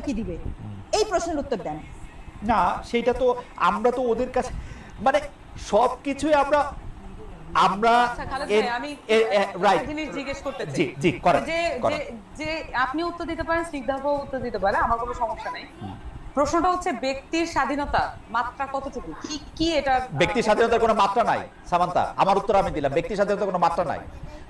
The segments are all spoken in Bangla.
জামাতে কি দিবে? এই প্রশ্নের উত্তর দেন। না সেটা তো আমরা তো ওদের কাছে মানে সব কিছুই আমরা আমরা আচ্ছা আমি. জিনিস জিজ্ঞেস করতে চাই। যে আপনি উত্তর দিতে পারেন উত্তর দিতে পারে আমার কোনো সমস্যা নেই। প্রশ্নটা হচ্ছে ব্যক্তির স্বাধীনতা মাত্রা কতটুকু? কি কি এটা ব্যক্তি স্বাধীনতার কোনো মাত্রা নাই সামান্তা আমার উত্তর আমি দিলাম ব্যক্তি স্বাধীনতার কোনো মাত্রা নাই।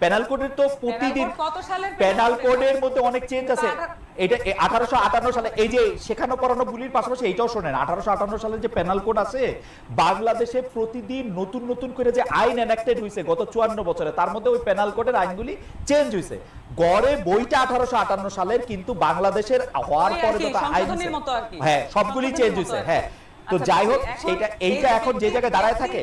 পেনাল কোডের তো প্রতিদিন পেনাল কোডের মধ্যে অনেক চেঞ্জ আছে। এটা আঠারোশো আটান্ন সালে এই যে শেখানো পড়ানো গুলির পাশাপাশি এইটাও শোনেন আঠারোশো আটান্ন সালের যে পেনাল কোড আছে বাংলাদেশে প্রতিদিন নতুন নতুন করে যে আইন এনাক্টেড হয়েছে গত চুয়ান্ন বছরে তার মধ্যে ওই পেনাল কোডের আইনগুলি চেঞ্জ হয়েছে গড়ে বইটা আঠারোশো আটান্ন সালের কিন্তু বাংলাদেশের হওয়ার পরে যত আইন। হ্যাঁ সবগুলি চেঞ্জ হয়েছে হ্যাঁ। তো আচ্ছা, যাই হোক সেইটা এইটা এখন যে জায়গায় দাঁড়ায় থাকে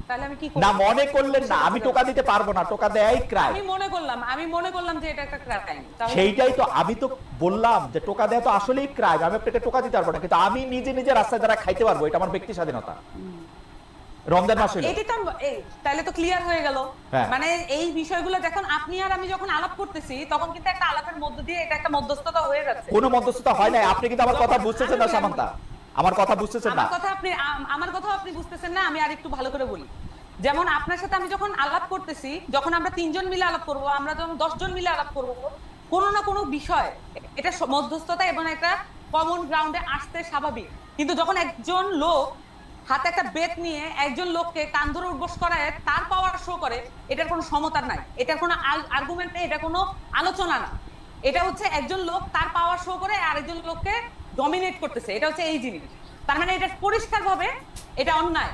তাহলে আমি কি করব না মনে করলেন না আমি টোকা দিতে পারব না টোকা ক্রাইম আমি মনে করলাম আমি মনে করলাম যে এটা একটা ক্রাইম সেইটাই তো আমি তো বললাম যে টোকা তো আসলেই ক্রাইম আমি আপনাকে টোকা দিতে পারব না কিন্তু আমি নিজে নিজে রাস্তায় দ্বারা খাইতে পারব এটা আমার ব্যক্তি স্বাধীনতা। রমজান মাস এটি তো এই, তাহলে তো ক্লিয়ার হয়ে গেল। মানে এই বিষয়গুলো দেখুন আপনি আর আমি যখন আলাপ করতেছি তখন কিন্তু একটা আলাপের মধ্য দিয়ে এটা একটা মধ্যস্থতা হয়ে যাচ্ছে। কোনো মধ্যস্থতা হয় আপনি কিন্তু আমার কথা বুঝতেছেন না সামান্তা। আমার কথা বুঝতেছেন না। আমার কথা আপনি আমার কথা আপনি বুঝতেছেন না আমি আর একটু ভালো করে বলি। যেমন আপনার সাথে আমি যখন আলাপ করতেছি, যখন আমরা তিনজন মিলে আলাপ করব, আমরা যখন দশজন মিলে আলাপ করব, কোনো না কোনো বিষয়, এটা মধ্যস্থতা এবং একটা কমন গ্রাউন্ডে আসতে স্বাভাবিক। কিন্তু যখন একজন লোক হাতে একটা বেত নিয়ে একজন লোককে কান ধরে উঠবোস করায়, তার পাওয়ার শো করে, এটার কোনো সমতার নাই। এটার কোনো আর্গুমেন্ট নেই, এটা কোনো আলোচনা না। এটা হচ্ছে একজন লোক তার পাওয়ার শো করে, আরেকজন লোককে ডমিনেট করতেছে। এটা হচ্ছে এই জিনিস। তার মানে এটা পরিষ্কার ভাবে এটা অন্যায়।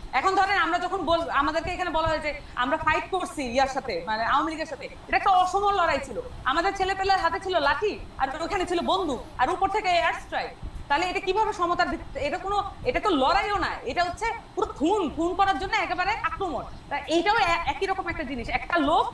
এখন ধরেন আমরা যখন বল আমাদেরকে এখানে বলা হয়েছে, আমরা ফাইট করছি ইয়ার সাথে মানে আওয়ামী লীগের সাথে, এটা একটা অসম লড়াই ছিল। আমাদের ছেলে পেলের হাতে ছিল লাঠি আর ওখানে ছিল বন্দুক, আর উপর থেকে এয়ার স্ট্রাইক তাহলে এটা কীভাবে সমতার এটা কোনো এটা তো লড়াইও না, এটা হচ্ছে পুরো খুন খুন করার জন্য একেবারে আক্রমণ। তা এইটাও একই রকম একটা জিনিস। একটা লোক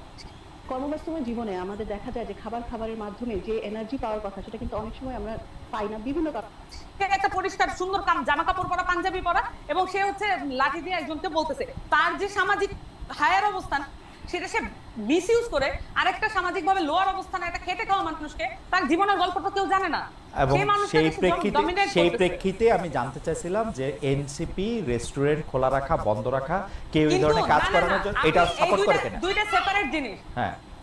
কর্মব্যস্তময় জীবনে আমাদের দেখা যায় যে খাবার খাবারের মাধ্যমে যে এনার্জি পাওয়ার কথা সেটা কিন্তু অনেক সময় আমরা পাই না বিভিন্ন কারণ। একটা পরিষ্কার সুন্দর কাম জামা কাপড় পরা পাঞ্জাবি পরা এবং সে হচ্ছে লাঠি দিয়ে একজনকে বলতেছে। তার যে সামাজিক হায়ার অবস্থান সেটা সে মিসইউজ করে আরেকটা সামাজিক ভাবে লোয়ার অবস্থানে একটা খেটে খাওয়া মানুষকে তার জীবনের গল্প তো কেউ জানে না। এবং সেই মানুষটাকে সেই সে প্রেক্ষিতে সেই প্রেক্ষিতে আমি জানতে চাইছিলাম যে এনসিপি রেস্টুরেন্ট খোলা রাখা বন্ধ রাখা কেউ এই ধরনের কাজ করানোর জন্য এটা সাপোর্ট করে দুইটা- কিনা? দুইটা সেপারেট জিনিস। হ্যাঁ।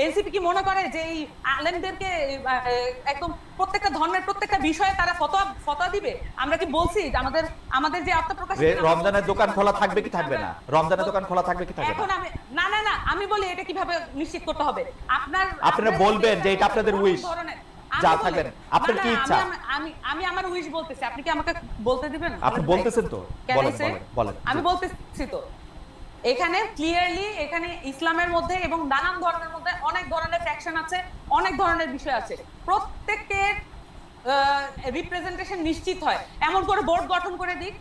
এনসিপি কি মনে করে যে এই আলেমদেরকে একদম প্রত্যেকটা ধর্মের প্রত্যেকটা বিষয়ে তারা ফতোয়া ফতোয়া দিবে? আমরা কি বলছি যে আমাদের আমাদের যে আত্মপ্রকাশ রমজানের দোকান খোলা থাকবে কি থাকবে না? রমজানের দোকান খোলা থাকবে কি থাকবে এখন আমি না না না আমি বলি এটা কীভাবে নিশ্চিত করতে হবে। আপনার আপনারা বলবেন যে এটা আপনাদের আমি যা থাকবেন। আপনার কি ইচ্ছা? আমি- আমি আমি আমার উইশ বলতেছি। আপনি কি আমাকে বলতে দিবেন? আপনি বলতেছেন তো। বলেন বলেন। আমি বলতেছি তো। এখানে ক্লিয়ারলি এখানে ইসলামের মধ্যে এবং নানান ধরনের মধ্যে অনেক ধরনের ফ্যাকশন আছে, অনেক ধরনের বিষয় আছে। প্রত্যেকের রিপ্রেজেন্টেশন নিশ্চিত হয়। এমন করে বোর্ড গঠন করে দিক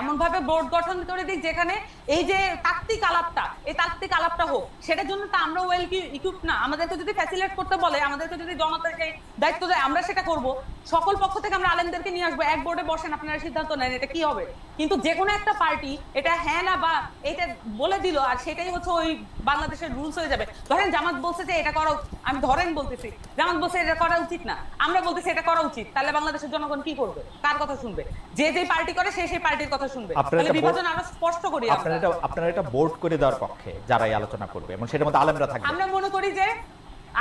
এমন ভাবে বোর্ড গঠন করে দিক যেখানে এই যে তাত্ত্বিক আলাপটা, এই তাত্ত্বিক আলাপটা হোক, সেটার জন্য তো আমরা ওয়েল ইকুইপ না? আমাদেরকে যদি ফ্যাসিলেট করতে বলে, আমাদেরকে যদি জনতার যে দায়িত্ব দেয়, আমরা সেটা করব। সকল পক্ষ থেকে আমরা আলেমদেরকে নিয়ে আসব। এক বোর্ডে বসেন, আপনারা সিদ্ধান্ত নেন এটা কি হবে। কিন্তু যে কোনো একটা পার্টি এটা হ্যাঁ না বা এটা বলে দিল আর সেটাই হচ্ছে ওই বাংলাদেশের রুলস হয়ে যাবে। ধরেন জামাত বলছে যে এটা করা। আমি ধরেন বলতেছি জামাত বলছে এটা করা উচিত না। আমরা বলতেছি এটা করা উচিত। তাহলে বাংলাদেশের জনগণ কি করবে? কার কথা শুনবে? যে যে পার্টি করে সে সেই পার্টির কথা শুনবে। তাহলে বিভাজন আরও স্পষ্ট করি আপনার এটা আপনারা এটা বোর্ড করে দেওয়ার পক্ষে যারা এই আলোচনা করবে এবং সেটার মধ্যে আলেমরা থাকবে। আমরা মনে করি যে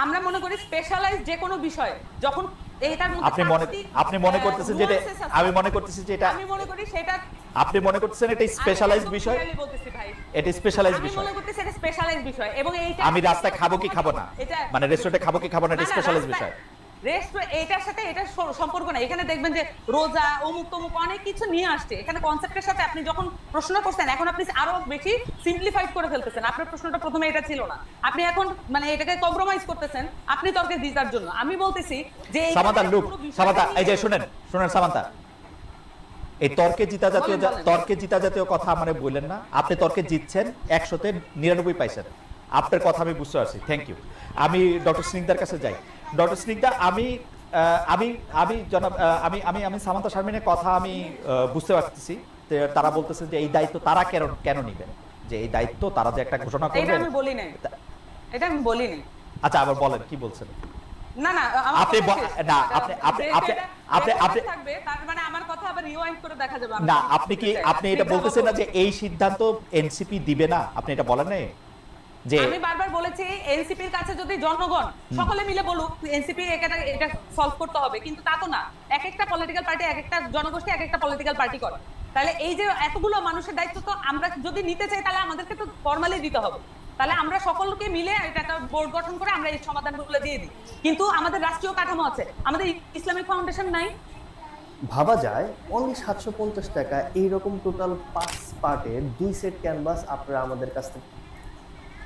আমরা মনে করি স্পেশালাইজ যে কোনো বিষয়ে যখন আপনি মনে আপনি মনে করতেছেন যে। আমি মনে করতেছি যে এটা আমি মনে করি সেটা আপনি মনে করতেছেন এটা স্পেশালাইজড বিষয়? এটা স্পেশালাইজড বিষয় মনে করতেছি এটা স্পেশালাইজ বিষয়। এবং এইটা আমি রাস্তায় খাব কি খাব না? মানে রেস্টুরেন্টে খাব কি খাব না এটা স্পেশালাইজড বিষয়। রেস্টুরেন্ট এটার সাথে এটা সম্পর্ক না এখানে দেখবেন যে রোজা অমুক তমুক অনেক কিছু নিয়ে আসছে। এখানে কনসেপ্টের সাথে আপনি যখন প্রশ্ন করছেন এখন আপনি আরও বেশি সিম্পলিফাইড করে ফেলতেছেন। আপনার প্রশ্নটা প্রথমে এটা ছিল না। আপনি এখন মানে এটাকে কম্প্রোমাইজ করতেছেন আপনি তর্কে জিতার জন্য। আমি বলতেছি যে সামান্তা লুক সামান্তা এই যে শুনেন শুনেন সামান্তা। এই তর্কে জিতা জাতীয়। তর্কে জিতা জাতীয় কথা মানে বললেন না। আপনি তর্কে জিতছেন একশোতে নিরানব্বই পাইছেন। আপনার কথা আমি বুঝতে পারছি। থ্যাংক ইউ আমি ডক্টর স্নিগ্ধার কাছে যাই। ডক্টর স্নিগ্ধা আমি আমি আমি জনাব আমি আমি আমি সামান্তা শারমিনের কথা আমি বুঝতে পারতেছি তারা বলতেছে যে এই দায়িত্ব তারা কেন কেন নিবেন যে এই দায়িত্ব তারা যে একটা ঘোষণা এটা আমি বলি নাই। এটা আমি বলি নাই আচ্ছা আবার বলেন কি বলছেন? না না আপনি। না, আপনি- আপনি- আপনি- আপনি- আপনি- থাকবে তার মানে আমার কথা আবার রিওয়াইন্ড করে দেখা যাবে। না আপনি কি আপনি এটা বলতেছেন না যে এই সিদ্ধান্ত এনসিপি দিবে না? আপনি এটা বলেন নাই? যে আমি বারবার বলেছি এনসিপির কাছে যদি জনগণ সকলে মিলে বলুক এনসিপি এটা এটা সলভ করতে হবে কিন্তু তা তো না। এক একটা পলিটিক্যাল পার্টি এক একটা জনগোষ্ঠী এক একটা পলিটিক্যাল পার্টি করে। তাহলে এই যে এতগুলো মানুষের দায়িত্ব তো আমরা যদি নিতে চাই তাহলে আমাদেরকে তো ফর্মালি দিতে হবে। তাহলে আমরা সকলকে মিলে একটা বোর্ড গঠন করে আমরা এই সমাধানগুলো দিয়ে দিই। কিন্তু আমাদের রাষ্ট্রীয় কাঠামো আছে। আমাদের ইসলামিক ফাউন্ডেশন নাই। ভাবা যায় অনলি সাতশো পঞ্চাশ টাকা এইরকম টোটাল পাঁচ পার্টের দুই সেট ক্যানভাস আপনারা আমাদের কাছ থেকে.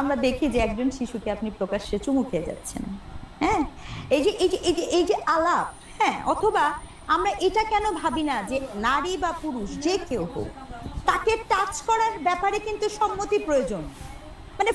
আমরা দেখি যে একজন শিশুকে আপনি প্রকাশ্যে চুমু খেয়ে যাচ্ছেন। হ্যাঁ? এই যে এই যে এই যে এই যে আলাপ হ্যাঁ? অথবা আমরা এটা কেন ভাবি না যে নারী বা পুরুষ, যে কেউ হোক, তাকে টাচ করার ব্যাপারে কিন্তু সম্মতি প্রয়োজন। মানে